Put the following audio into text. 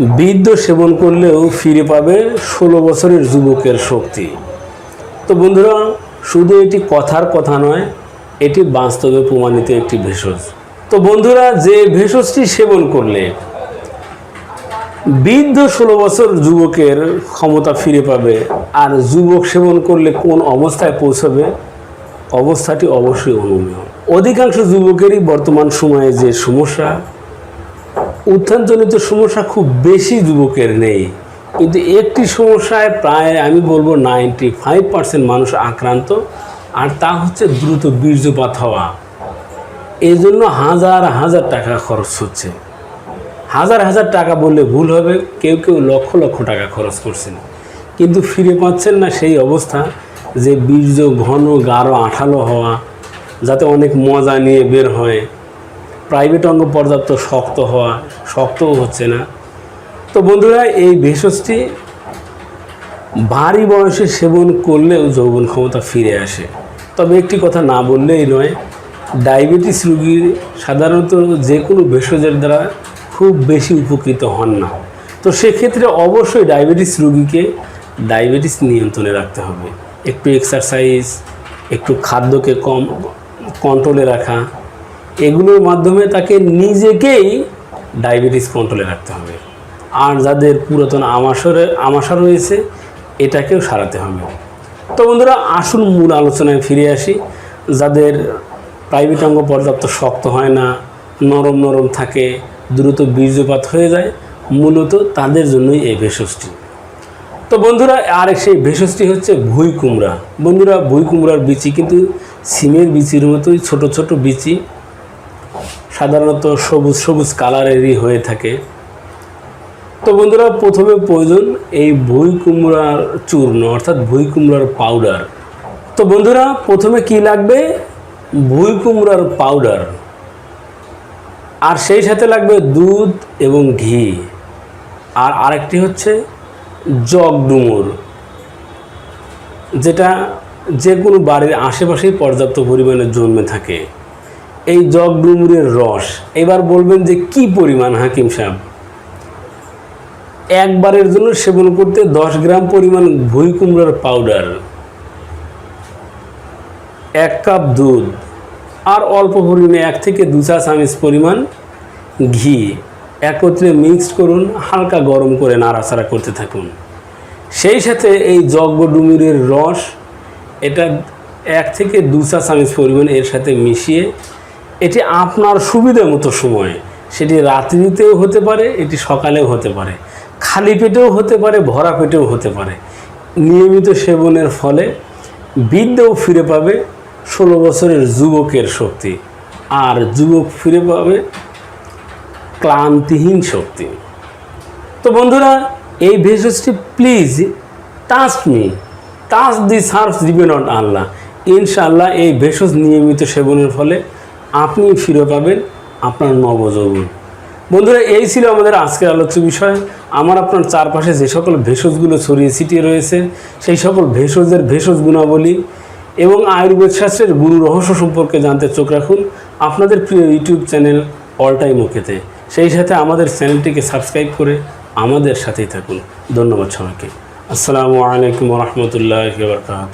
বৃদ্ধ সেবন করলেও ফিরে পাবে ষোলো বছরের যুবকের শক্তি। তো বন্ধুরা, শুধু এটি কথার কথা নয়, এটি বাস্তবে প্রমাণিত একটি ভেষজ। তো বন্ধুরা, যে ভেষজটি সেবন করলে, বৃদ্ধ ষোলো বছর যুবকের ক্ষমতা ফিরে পাবে, আর যুবক সেবন করলে কোন অবস্থায় পৌঁছবে, অবস্থাটি অবশ্যই অনুমেয় অধিকাংশ যুবকেরই বর্তমান সময়ে যে সমস্যা উত্থানজনিত সমস্যা খুব বেশি যুবকের নেই। কিন্তু একটি সমস্যায় প্রায়, আমি বলব নাইনটি ফাইভ পার্সেন্ট মানুষ আক্রান্ত, আর তা হচ্ছে দ্রুত বীর্যপাত হওয়া। এই জন্য হাজার হাজার টাকা খরচ হচ্ছে। হাজার হাজার টাকা বললে ভুল হবে, কেউ কেউ লক্ষ লক্ষ টাকা খরচ করছেন। কিন্তু ফিরে পাচ্ছেন না সেই অবস্থা যে বীর্য ঘন, গাঢ়, আঠালো হওয়া, যাতে অনেক মজা নিয়ে বের হয়। প্রাইভেট অঙ্গ পর্যাপ্ত শক্ত হওয়া, শক্তও হচ্ছে না। তো বন্ধুরা, এই ভেষজটি ভারী বয়সে সেবন করলেও যৌবন ক্ষমতা ফিরে আসে। তবে একটি কথা না বললেই নয়, ডায়াবেটিস রুগীর সাধারণত যে কোনো ভেষজের দ্বারা খুব বেশি উপকৃত হন না। তো সেক্ষেত্রে অবশ্যই ডায়াবেটিস রুগীকে ডায়াবেটিস নিয়ন্ত্রণে রাখতে হবে। একটু এক্সারসাইজ একটু খাদ্যকে কম কন্ট্রোলে রাখা এগুলোর মাধ্যমে তাকে নিজেকেই ডায়াবেটিস কন্ট্রোলে রাখতে হবে। আর যাদের পুরাতন আমাশরে আমাশা রয়েছে, এটাকেও সারাতে হবে। তো বন্ধুরা আসল মূল আলোচনায় ফিরে আসি। যাদের প্রাইভেট অঙ্গ পর্যাপ্ত শক্ত হয় না, নরম নরম থাকে, দ্রুত বীর্যপাত হয়ে যায়, মূলত তাদের জন্যই এই ভেষজটি। তো বন্ধুরা, আর সেই ভেষজটি হচ্ছে ভুই কুমড়া। বন্ধুরা, ভুই কুমড়ার বিচি কিন্তু সিমের বিচির মতোই ছোট ছোট বিচি। সাধারণত সবুজ সবুজ কালারেরই হয়ে থাকে। তো বন্ধুরা, প্রথমে প্রয়োজন এই ভুই কুমড়ার চূর্ণ, অর্থাৎ ভুই কুমড়ার পাউডার তো বন্ধুরা, প্রথমে কি লাগবে? ভুই কুমড়ার পাউডার আর সেই সাথে লাগবে দুধ এবং ঘি। আর আরেকটি হচ্ছে জগ ডুমুর, যেটা যে কোনো বাড়ির আশেপাশেই পর্যাপ্ত পরিমাণে জন্মে থাকে। এই জগ ডুমুরের রস। এবার বলবেন যে কি পরিমাণ, হাকিম সাহেব? একবারের জন্য সেবন করতে দশ গ্রাম পরিমাণ ভুই কুমড়ার পাউডার এক কাপ দুধ, আর অল্প পরিমাণে এক থেকে দু চা চামচ পরিমাণ ঘি। একত্রে মিক্সড করুন, হালকা গরম করে নাড়াচাড়া করতে থাকুন। সেই সাথে এই যজ্ঞ ডুমুরের রস, এটা এক থেকে দু চা চামচ পরিমাণ এর সাথে মিশিয়ে এটি আপনার সুবিধা মতো সময়। সেটি রাত্রিতেও হতে পারে, এটি সকালেও হতে পারে। খালি পেটেও হতে পারে, ভরা পেটেও হতে পারে। নিয়মিত সেবনের ফলে বৃদ্ধও ফিরে পাবে ষোলো বছরের যুবকের শক্তি। আর যুবক ফিরে পাবে ক্লান্তিহীন শক্তি। তো বন্ধুরা, এই ভেষজটি please touch me touch the serves দিবে নট আল্লাহ ইনশাআল্লাহ এই ভেষজ নিয়মিত সেবনের ফলে আপনি ফিরে পাবেন আপনার নবযৌবন বন্ধুরা, এই ছিল আমাদের আজকের আলোচ্য বিষয়। আমার আপনার চারপাশে যে সকল ভেষজগুলো ছড়িয়ে ছিটিয়ে রয়েছে, সেই সকল ভেষজের ভেষজ গুণাবলী এবং আয়ুর্বেদ শাস্ত্রের গুরু রহস্য সম্পর্কে জানতে চোখ রাখুন আপনাদের প্রিয় ইউটিউব চ্যানেল অল টাইম ওকেতে। সেই সাথে আমাদের চ্যানেলটিকে সাবস্ক্রাইব করে আমাদের সাথেই থাকুন। ধন্যবাদ সবাইকে। আসসালামু আলাইকুম রহমতুল্লাহ বরকাত